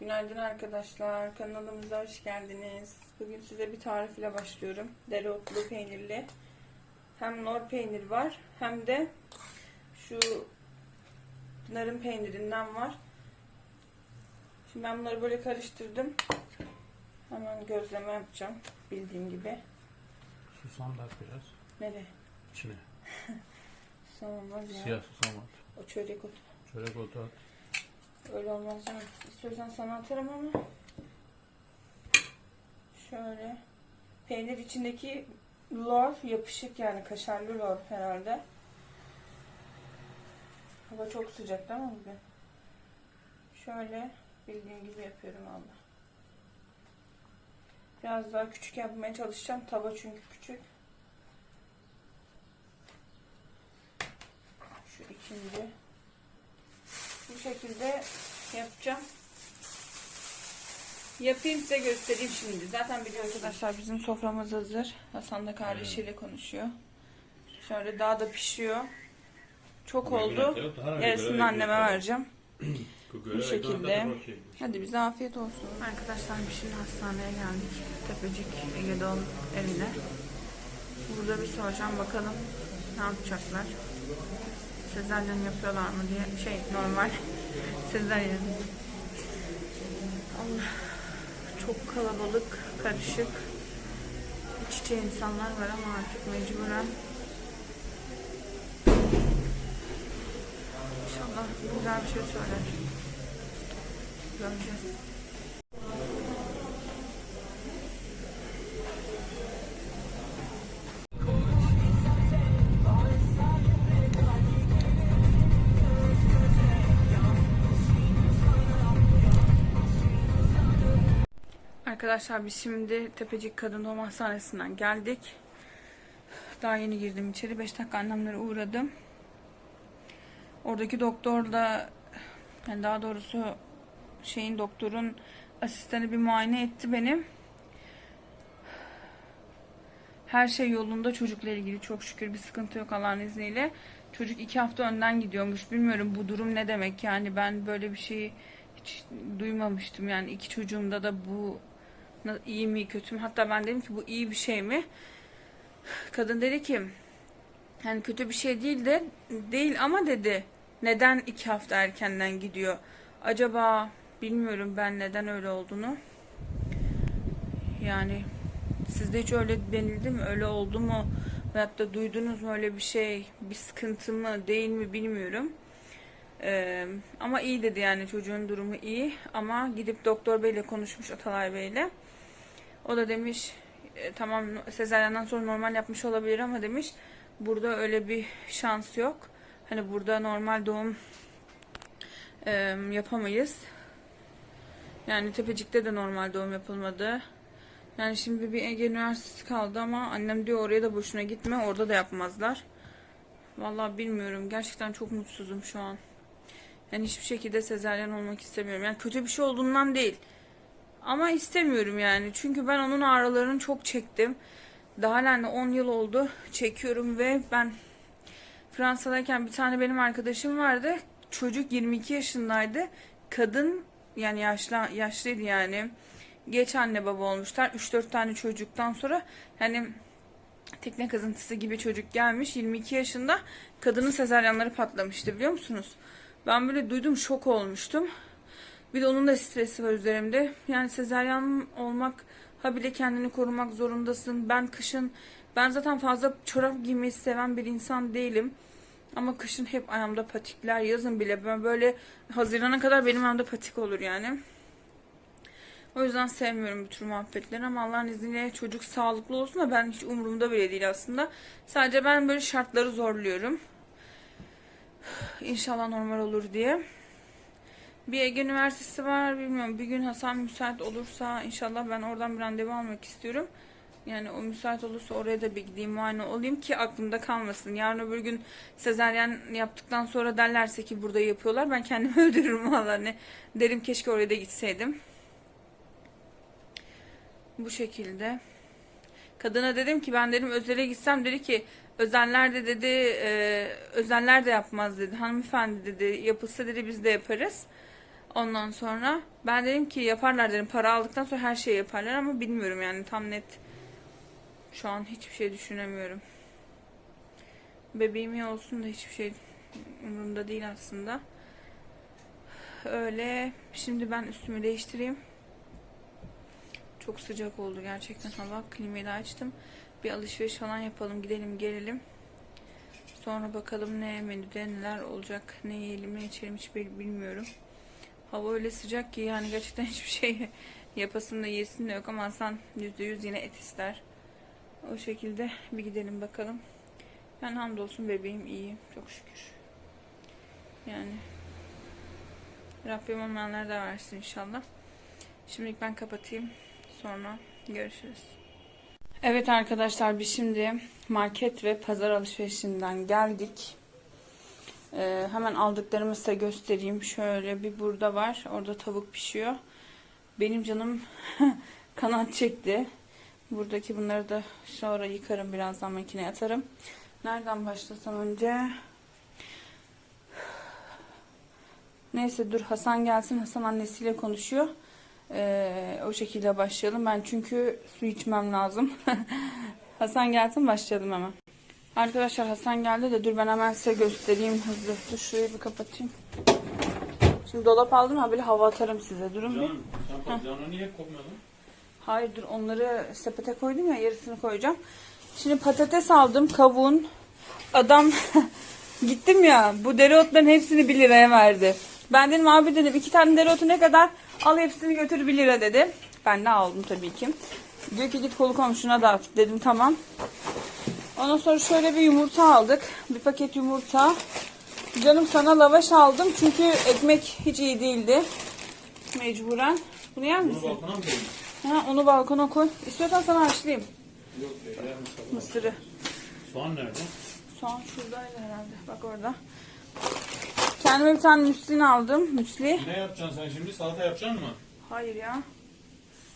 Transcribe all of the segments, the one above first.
Günaydın arkadaşlar. Kanalımıza hoş geldiniz. Bugün size bir tarif ile başlıyorum. Dereotlu peynirli. Hem nor peynir var hem de şu narın peynirinden var. Şimdi ben bunları böyle karıştırdım. Hemen gözleme yapacağım. Bildiğim gibi. Susam da at biraz. Nereye? İçine. Olmaz ya. Siyah susam at. O çörek otu. Çörek otu at. Öyle olmaz canım. İstiyorsan sana atarım ama. Şöyle. Peynir içindeki lor yapışık yani kaşarlı lor herhalde. Hava çok sıcak değil mi bugün? Şöyle bildiğim gibi yapıyorum abla. Biraz daha küçük yapmaya çalışacağım. Tava çünkü küçük. Şu ikinci. Şekilde yapacağım. Yapayım size göstereyim şimdi. Zaten biliyorsunuz arkadaşlar bizim soframız hazır. Hasan da kardeşiyle konuşuyor. Şöyle daha da pişiyor. Çok oldu. Yarısını anneme vereceğim. Bu şekilde. Hadi bize afiyet olsun. Arkadaşlar biz şimdi hastaneye geldik. Tepecik Ege Doğan evine. Burada bir soracağım bakalım ne yapacaklar. Sezaryen yapıyorlar mı diye. Şey normal. Sezaryen. Allah. Çok kalabalık, karışık. İç içe insanlar var ama artık mecburen. İnşallah güzel bir şey söyler. Göreceğiz. Arkadaşlar biz şimdi Tepecik Kadın Doğum Hastanesi'nden geldik. Daha yeni girdim içeri. 5 dakika annemlere uğradım. Oradaki doktor da yani daha doğrusu şeyin doktorun asistanı bir muayene etti beni. Her şey yolunda çocukla ilgili çok şükür bir sıkıntı yok Allah'ın izniyle. Çocuk iki hafta önden gidiyormuş. Bilmiyorum bu durum ne demek yani ben böyle bir şeyi hiç duymamıştım. Yani iki çocuğumda da bu iyi mi kötü mü? Hatta ben dedim ki bu iyi bir şey mi? Kadın dedi ki yani kötü bir şey değil de değil ama dedi neden iki hafta erkenden gidiyor? Acaba bilmiyorum ben neden öyle olduğunu. Yani sizde hiç öyle denildi mi? Öyle oldu mu? Veyahut da duydunuz mu öyle bir şey? Bir sıkıntı mı değil mi bilmiyorum. Ee, ama iyi dedi yani çocuğun durumu iyi. Ama gidip doktor beyle konuşmuş Atalay beyle. O da demiş e, tamam sezaryendan sonra normal yapmış olabilir ama demiş burada öyle bir şans yok. Hani burada normal doğum e, yapamayız. Yani Tepecik'te de normal doğum yapılmadı. Yani şimdi bir Ege Üniversitesi kaldı ama annem diyor oraya da boşuna gitme orada da yapmazlar. Vallahi bilmiyorum. Gerçekten çok mutsuzum şu an. Yani hiçbir şekilde sezaryen olmak istemiyorum. Yani kötü bir şey olduğundan değil. Ama istemiyorum yani. Çünkü ben onun ağrılarını çok çektim. Daha yani 10 yıl oldu çekiyorum ve ben Fransa'dayken bir tane benim arkadaşım vardı. Çocuk 22 yaşındaydı. Kadın yani yaşlı yaşlıydı yani. Geç anne baba olmuşlar. 3-4 tane çocuktan sonra yani tekne kazıntısı gibi çocuk gelmiş 22 yaşında kadının sezaryenleri patlamıştı biliyor musunuz? Ben böyle duydum şok olmuştum. Bir de onun da stresi var üzerimde. Yani sezaryen olmak ha bile kendini korumak zorundasın. Ben kışın ben zaten fazla çorap giymeyi seven bir insan değilim. Ama kışın hep ayağımda patikler. Yazın bile ben böyle Haziran'a kadar benim ayağımda patik olur yani. O yüzden sevmiyorum bu tür muhabbetleri ama Allah'ın izniyle çocuk sağlıklı olsun da ben hiç umurumda bile değil aslında. Sadece ben böyle şartları zorluyorum. İnşallah normal olur diye. Bir Ege Üniversitesi var bilmiyorum bir gün Hasan müsait olursa inşallah ben oradan bir randevu almak istiyorum. Yani o müsait olursa oraya da bir gideyim muayene olayım ki aklımda kalmasın. Yarın öbür gün sezaryen yaptıktan sonra derlerse ki burada yapıyorlar ben kendimi öldürürüm valla ne derim keşke oraya da gitseydim. Bu şekilde. Kadına dedim ki ben dedim özele gitsem dedi ki özeller de dedi e, özeller de yapmaz dedi. Hanımefendi dedi yapılsa dedi biz de yaparız. Ondan sonra ben dedim ki yaparlar dedim. Para aldıktan sonra her şeyi yaparlar ama bilmiyorum yani tam net. Şu an hiçbir şey düşünemiyorum. Bebeğim iyi olsun da hiçbir şey umurumda değil aslında. Öyle. Şimdi ben üstümü değiştireyim. Çok sıcak oldu gerçekten hava. Klimayı da açtım. Bir alışveriş falan yapalım. Gidelim gelelim. Sonra bakalım ne menüde neler olacak. Ne yiyelim ne içelim hiç bil- bilmiyorum. Hava öyle sıcak ki yani gerçekten hiçbir şey yapasın da yesin de yok ama Hasan %100 yine et ister. O şekilde bir gidelim bakalım. Yani hamdolsun bebeğim iyi. Çok şükür. Yani Rabbim olmayanlara da versin inşallah. Şimdilik ben kapatayım. Sonra görüşürüz. Evet arkadaşlar biz şimdi market ve pazar alışverişinden geldik. Ee, hemen aldıklarımı size göstereyim. Şöyle bir burada var. Orada tavuk pişiyor. Benim canım kanat çekti. Buradaki bunları da sonra yıkarım. Birazdan makineye atarım. Nereden başlasam önce? Neyse dur Hasan gelsin. Hasan annesiyle konuşuyor. Ee, o şekilde başlayalım. Ben çünkü su içmem lazım. Hasan gelsin başlayalım hemen. Arkadaşlar Hasan geldi de dur ben hemen size göstereyim hızlı. Dur şurayı bir kapatayım. Şimdi dolap aldım ha böyle hava atarım size. Durun bir. Canım sen patlıcanı niye kopmadın? Hayır dur onları sepete koydum ya yarısını koyacağım. Şimdi patates aldım kavun. Adam gittim ya bu dereotların hepsini 1 liraya verdi. Ben dedim abi dedim iki tane dereotu ne kadar al hepsini götür 1 lira dedi. Ben de aldım tabii ki. Diyor ki git kolu komşuna dağıt dedim tamam. Ondan sonra şöyle bir yumurta aldık. Bir paket yumurta. Canım sana lavaş aldım çünkü ekmek hiç iyi değildi. Mecburen. Bunu yer misin? balkona mı? Ha, onu balkona koy. İstiyorsan sana haşlayayım. Yok? Mısırı. Soğan nerede? Soğan şuradaydı herhalde. Bak orada. Kendime bir tane müslin aldım. Müsli. Ne yapacaksın sen şimdi? Salata yapacaksın mı? Hayır ya.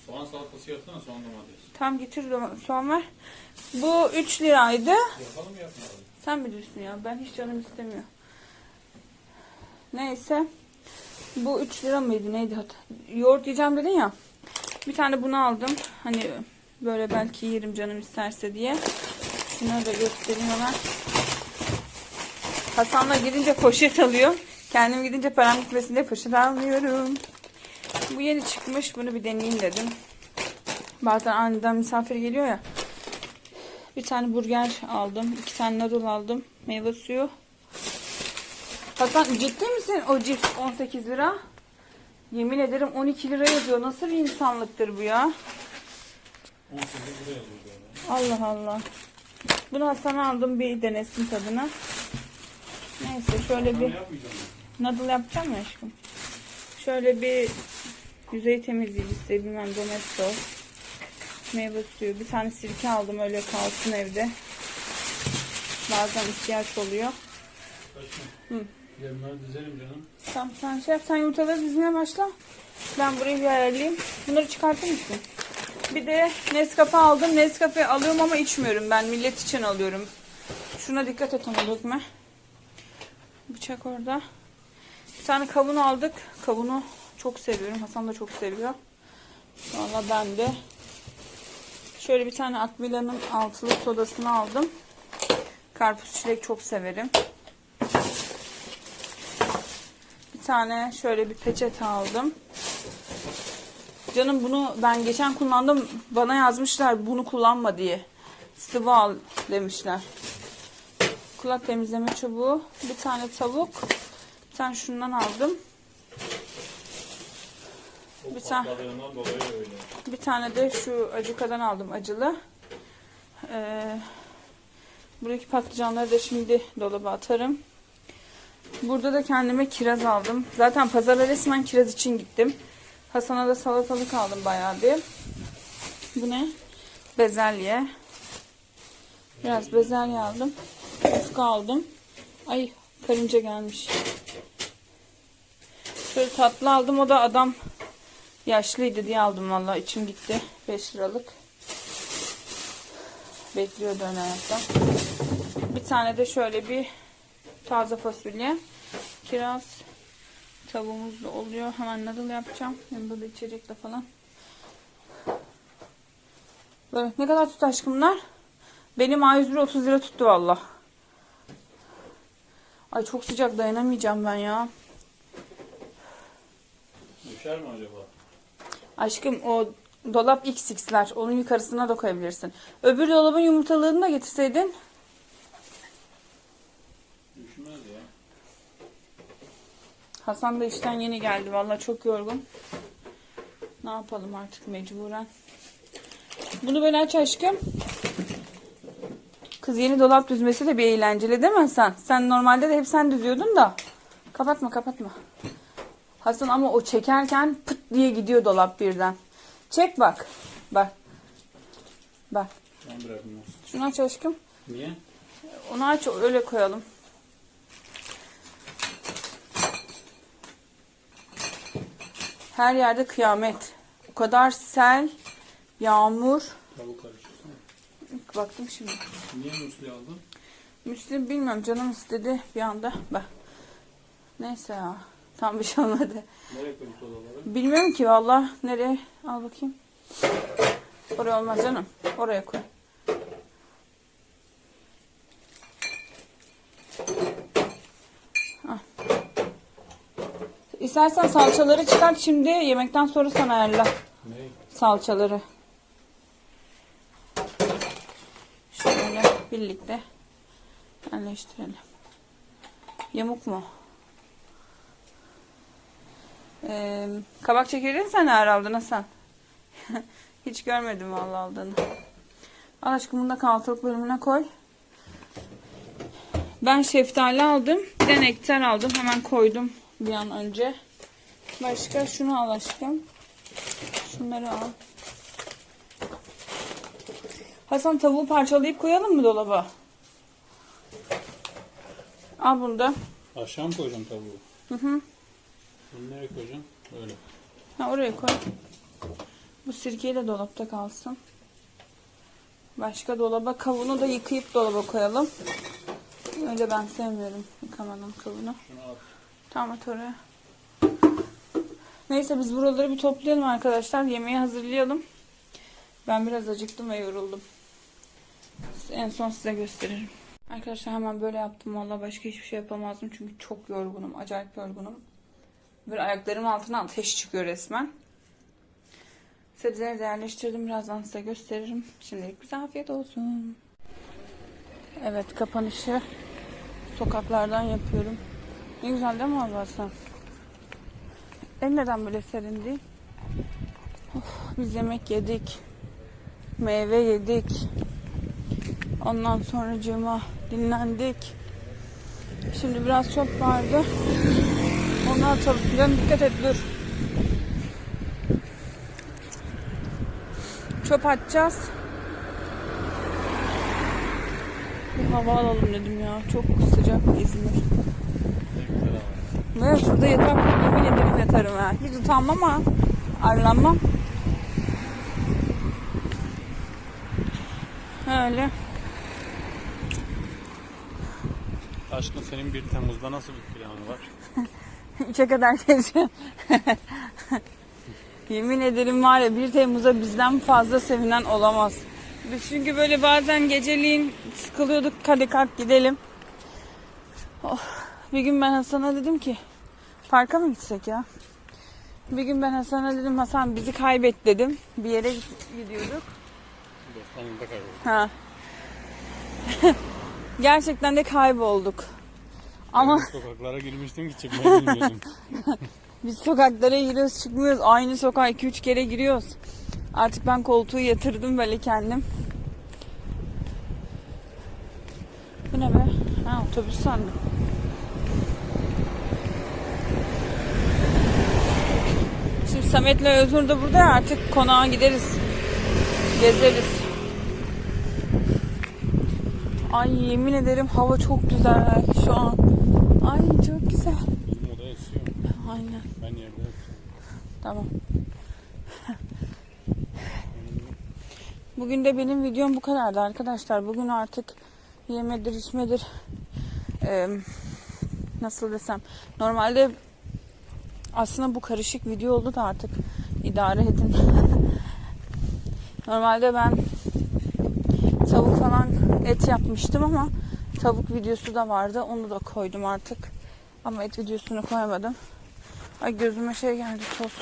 Soğan salatası yapsana soğan domates. Tam getir doma- soğan var. Bu 3 liraydı. Yapalım mı yapmayalım? Sen bilirsin ya. Ben hiç canım istemiyor. Neyse. Bu 3 lira mıydı neydi? hat- Yoğurt yiyeceğim dedin ya. Bir tane bunu aldım. Hani böyle belki yerim canım isterse diye. Şunları da göstereyim hemen. Hasan'la gidince poşet alıyor. Kendim gidince param gitmesin diye poşet almıyorum. Bu yeni çıkmış. Bunu bir deneyeyim dedim. Bazen aniden misafir geliyor ya. Bir tane burger aldım. iki tane noodle aldım. Meyve suyu. Hasan ciddi misin o cips 18 lira? Yemin ederim 12 lira yazıyor. Nasıl bir insanlıktır bu ya? 18 lira yazıyor. Allah Allah. Bunu Hasan'a aldım bir denesin tadına. Neyse şöyle Ben bir noodle yapacağım ya aşkım. Şöyle bir yüzey temizleyicisi bilmem domesto. Meyve suyu. Bir tane sirke aldım öyle kalsın evde. Bazen ihtiyaç oluyor. Hı. Gel bunları dizelim canım. Tamam sen şey yap sen yumurtaları dizmeye başla. Ben burayı bir ayarlayayım. Bunları çıkartır mısın? Bir de Nescafe aldım. Nescafe alıyorum ama içmiyorum. Ben millet için alıyorum. Şuna dikkat et ama dökme. Bıçak orada. Bir tane kavun aldık. Kavunu çok seviyorum. Hasan da çok seviyor. Valla ben de. Şöyle bir tane Akbila'nın altılı sodasını aldım. Karpuz çilek çok severim. Bir tane şöyle bir peçete aldım. Canım bunu ben geçen kullandım. Bana yazmışlar bunu kullanma diye. Sıvı al demişler. Kulak temizleme çubuğu. Bir tane tavuk. Bir tane şundan aldım. O Bir tane-. Bir tane de şu acıkadan aldım acılı. Ee, buradaki patlıcanları da şimdi dolaba atarım. Burada da kendime kiraz aldım. Zaten pazara resmen kiraz için gittim. Hasan'a da salatalık aldım bayağı bir. Bu ne? Bezelye. Biraz bezelye aldım. Yufka aldım. Ay karınca gelmiş. Şöyle tatlı aldım. O da adam Yaşlıydı diye aldım valla içim gitti. 5 liralık. Bekliyordu ön ayakta. Bir tane de şöyle bir taze fasulye. Kiraz. Tavuğumuz da oluyor. Hemen noodle yapacağım. Yanında da içecekle falan. Böyle ne kadar tuttu aşkım bunlar? Benim A101 30 lira tuttu valla. Ay çok sıcak dayanamayacağım ben ya. Düşer mi acaba? Aşkım o dolap XX'ler. Onun yukarısına da koyabilirsin. Öbür dolabın yumurtalığını da getirseydin. Düşmez ya. Hasan da işten yeni geldi. Valla çok yorgun. Ne yapalım artık mecburen. Bunu böyle aç aşkım. Kız yeni dolap düzmesi de bir eğlenceli değil mi sen? Sen normalde de hep sen düzüyordun da. Kapatma kapatma. Hasan ama o çekerken pıt diye gidiyor dolap birden. Çek bak. Bak. Bak. Şunu aç aşkım. Niye? Onu aç öyle koyalım. Her yerde kıyamet. O kadar sel, yağmur. Tavuk karıştırsana. Baktım şimdi. Niye musli aldın? Müslim bilmiyorum canım istedi bir anda. Bak. Neyse ya. Tam bir şey olmadı. Nereye koydun sodaları? Bilmiyorum ki valla. Nereye? Al bakayım. Oraya olmaz canım. Oraya koy. Al. İstersen salçaları çıkart şimdi. Yemekten sonra sana ayarla. Ne? Salçaları. Şöyle birlikte yerleştirelim. Yamuk mu? Ee, kabak çekirdeğini sen nerede aldın Hasan? Hiç görmedim vallahi aldığını. Al aşkım bunu da kahvaltılık bölümüne koy. Ben şeftali aldım. Bir de nektar aldım. Hemen koydum bir an önce. Başka şunu al aşkım. Şunları al. Hasan tavuğu parçalayıp koyalım mı dolaba? Al bunu da. Aşağı mı koyacağım tavuğu? Hı hı. Bunu nereye koyacağım? Böyle. Ha oraya koy. Bu sirkeyi de dolapta kalsın. Başka dolaba kavunu da yıkayıp dolaba koyalım. Öyle ben sevmiyorum yıkamadan kavunu. Şunu at. Tamam at oraya. Neyse biz buraları bir toplayalım arkadaşlar. Yemeği hazırlayalım. Ben biraz acıktım ve yoruldum. En son size gösteririm. Arkadaşlar hemen böyle yaptım. Valla başka hiçbir şey yapamazdım. Çünkü çok yorgunum. Acayip yorgunum. Böyle ayaklarımın altına ateş çıkıyor resmen. Sebzeleri de yerleştirdim. Birazdan size gösteririm. Şimdilik bize afiyet olsun. Evet kapanışı sokaklardan yapıyorum. Ne güzel değil mi Allah sen? Ev neden böyle serin değil? Of, biz yemek yedik. Meyve yedik. Ondan sonra cıma dinlendik. Şimdi biraz çöp vardı. Onu atalım. Canım dikkat et dur. Çöp atacağız. Bir hava alalım dedim ya. Çok sıcak İzmir. Ne ama. Şurada yatak yemin ederim yatarım ha. Hiç utanmam ha. Arlanmam. Öyle. Aşkım senin 1 Temmuz'da nasıl bir planı var? İçe kadar geziyorum. Yemin ederim var ya 1 Temmuz'a bizden fazla sevinen olamaz. Biz çünkü böyle bazen geceliğin sıkılıyorduk hadi kalk gidelim. Oh, bir gün ben Hasan'a dedim ki parka mı gitsek ya? Bir gün ben Hasan'a dedim Hasan bizi kaybet dedim. Bir yere gidiyorduk. Bostanlı'da kayboldu. Ha. Gerçekten de kaybolduk. Ama Sokaklara girmiştim ki çıkmayı bilmiyordum. Biz sokaklara giriyoruz çıkmıyoruz. Aynı sokağa 2-3 kere giriyoruz. Artık ben koltuğu yatırdım böyle kendim. Bu ne be? Ha otobüs sandım. Şimdi Samet'le Özgür de burada ya, artık konağa gideriz. Gezeriz. Ay yemin ederim hava çok güzel şu an. Ay çok güzel. Bizim odaya esiyor. Aynen. Ben yerde yatıyorum. Tamam. Bugün de benim videom bu kadardı arkadaşlar. Bugün artık yemedir içmedir eee, nasıl desem normalde Aslında bu karışık video oldu da artık idare edin. Normalde ben tavuk falan et yapmıştım ama tavuk videosu da vardı. Onu da koydum artık. Ama et videosunu koymadım. Ay gözüme şey geldi toz.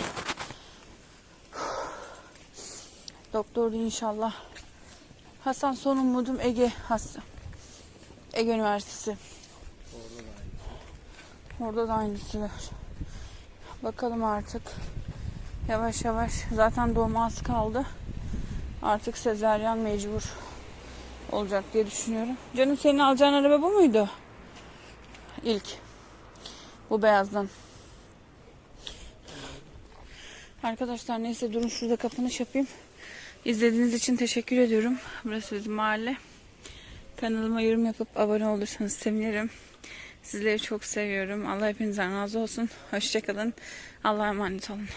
Doktor inşallah. Hasan son umudum Ege hasta. Ege Üniversitesi. Orada da aynısı var. Bakalım artık. Yavaş yavaş. Zaten doğuma az kaldı. Artık sezaryen mecbur olacak diye düşünüyorum. Canım senin alacağın araba bu muydu? İlk. Bu beyazdan. Arkadaşlar neyse durun şurada kapanış yapayım. İzlediğiniz için teşekkür ediyorum. Burası bizim mahalle. Kanalıma yorum yapıp abone olursanız sevinirim. Sizleri çok seviyorum. Allah hepinizden razı olsun. Hoşçakalın. Allah'a emanet olun.